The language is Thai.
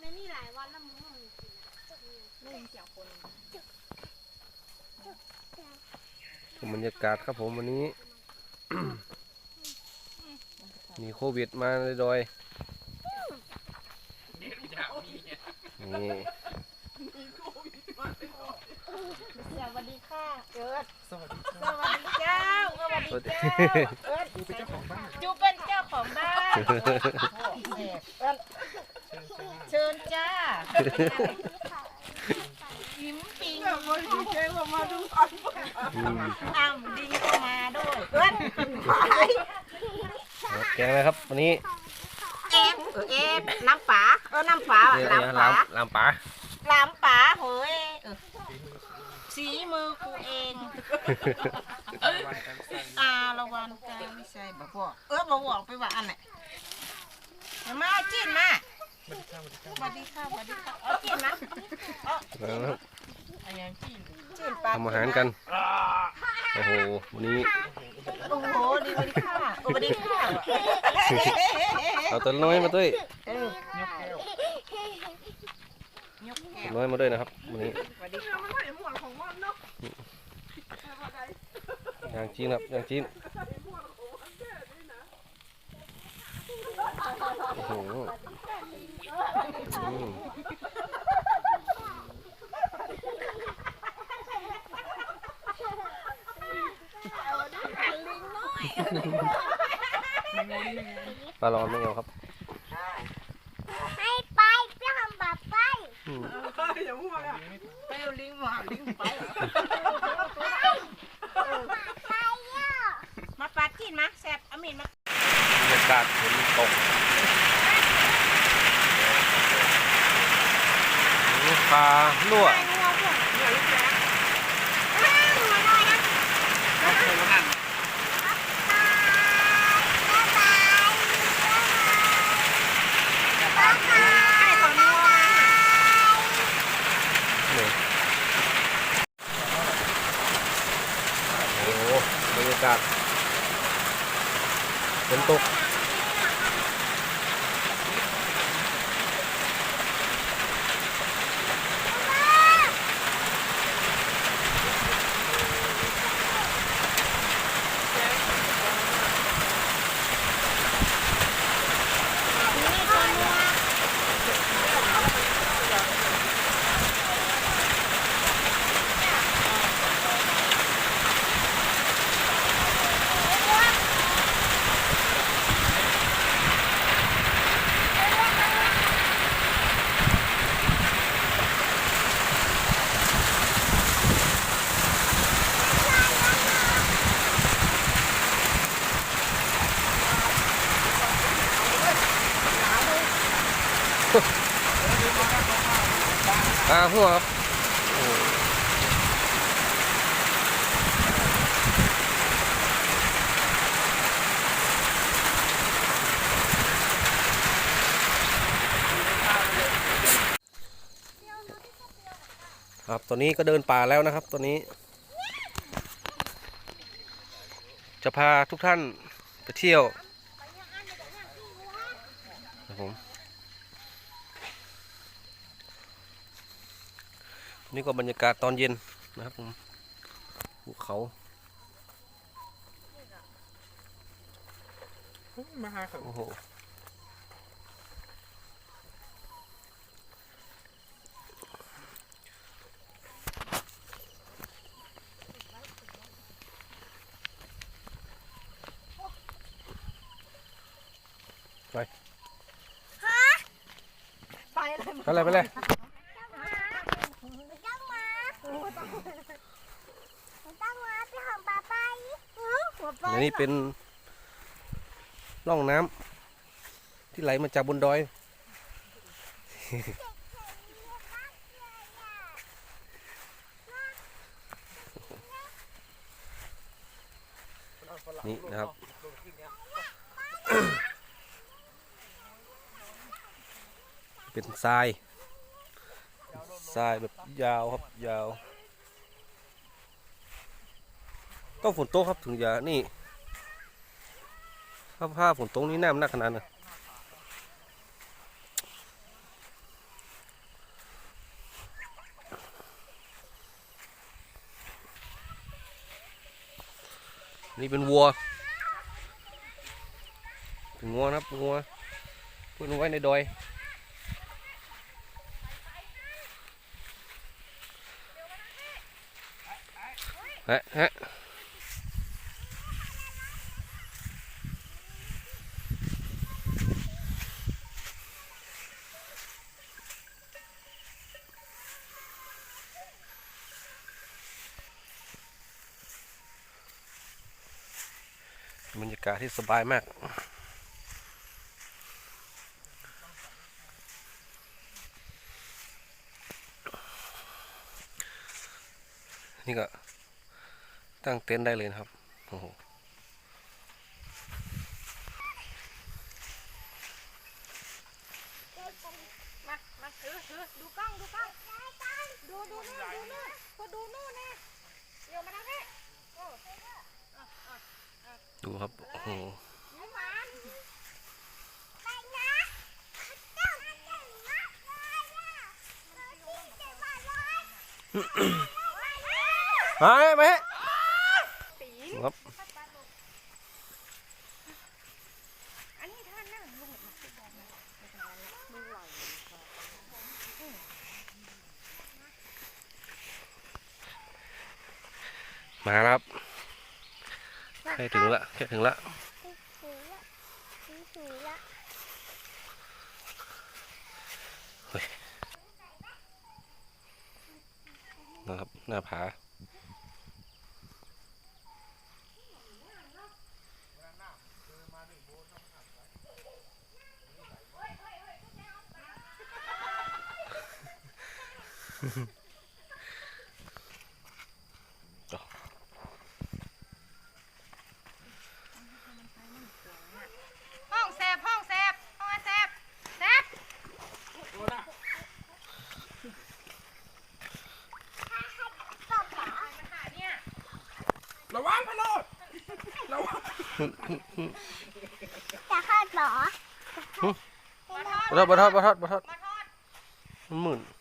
ในนี่หลายวันแล้วมึงไม่กินอะได้ยินเสียงคนบรรยากาศครับผมวันนี้ มีโควิดมาเลยดอยนี่สวัสดีค่ะเอิร์ดสวัสดีสวัสดีเจ้าสวัสดีสวัสดีเอิร์ดครูเป็นเจ้าของบ้านจูเป็นเจ้าของบ้าน เอิร์ดเชิญจ้าเชิญจ้ายิ้มปิงอืมอ้าวดิงก็มาด้วยเอิร์ดแกงนะครับวันนี้เอฟเออเอฟน้ำป๋าเออน้ำป๋าเนี่ยล้ำเนี่ยป๋าลามลามป๋าล้ำป๋าเฮ้ยเออสีมือกูเองวันกันสั้นอาละวันกาไม่ใช่บ่บอกเออบ่บอกไปว่าอันไหนมาจิ้นมา สวัสดีค่ะสวัสดีค่ะสวัสดีค่ะเอาจิ้นนะเอานะครับอันยังจิ้นจิ้นปลาทำอาหารกัน โอ้โห วันนี้ โอ้โหดีสวัสดีค่ะโอ้สวัสดีค่ะเอาตัวน้อยมาด้วยเออยกแก้วยกแก้ตัววน้อยมาด้วยนะครับวันนี้สวัสดีค่ะย่างจีนครับย่างจีนโอ้โหอืม ปลาร้อนไม่เอาครับ ให้ไปไปทำแบบไปอืมไปเอาลิงมาลิงไปไปอะมาปาดจิ้นมาแซ่บอามินมาบรรยากาศฝนตก ปลาลวกไปงัวพวกเดี๋ยวลูกแล้อ้าวมาหน่อยนะก็เคยมานั่นบ๊ายบายบ๊ายบายให้เขางัวโอ้บรรยากาศฝนตก ปลาหัวครับอ้โหครับตอนนี้ก็เดินป่าแล้วนะครับตอนนี้ จะพาทุกท่านไปเที่ยวครับผม นี่ก็บรรยากาศตอนเย็นนะครับผมภูเขามาหาเขาโอ้โหไปไปเลยไปเลยไปเลย ตั้งมา ตั้งมาไปทำแบบไปเออหัวไปอันนี้เป็นร่องน้ำที่ไหลมาจากบนดอย นี่นะครับ เป็นทรายทรายแบบยาวครับยาว ต้องฝนตกครับถึงจะนี่ถ้าผ้าฝนตกนี่แน้ำหนักขนาดนั้นี่เป็นวัว เป็นงัวนะวัวเพื่อนไว้ในดอยฮะฮะ บรรยากาศที่สบายมาก นี่ก็ตั้งเต็นท์ได้เลยนะครับ โอ้โห มามาถือถือดูกล้องดูกล้องดูดูนู่นดูนู่นพอดูนู่นนะเดี๋ยวมาทางนี้ ดูครับ โอ้โหยิ้มหวานไปนะเจ้าเก่งมากเลยอะที่เจ็บมากเลยไปไปครับอันนี้ท่านนั่งลุงมาสิบอกนะลุงหล่อยมาแล้วครับ ใกล้ถึงละใกล้ถึงละถือละถือละนะครับ หน้าผาห้องแซบห้องแซบห้องแซบแซบ ระวังพะโลดระวังจะคาดหรอบะทอดบะทอดบะทอดบะทอดมาทอดมันหมื่นม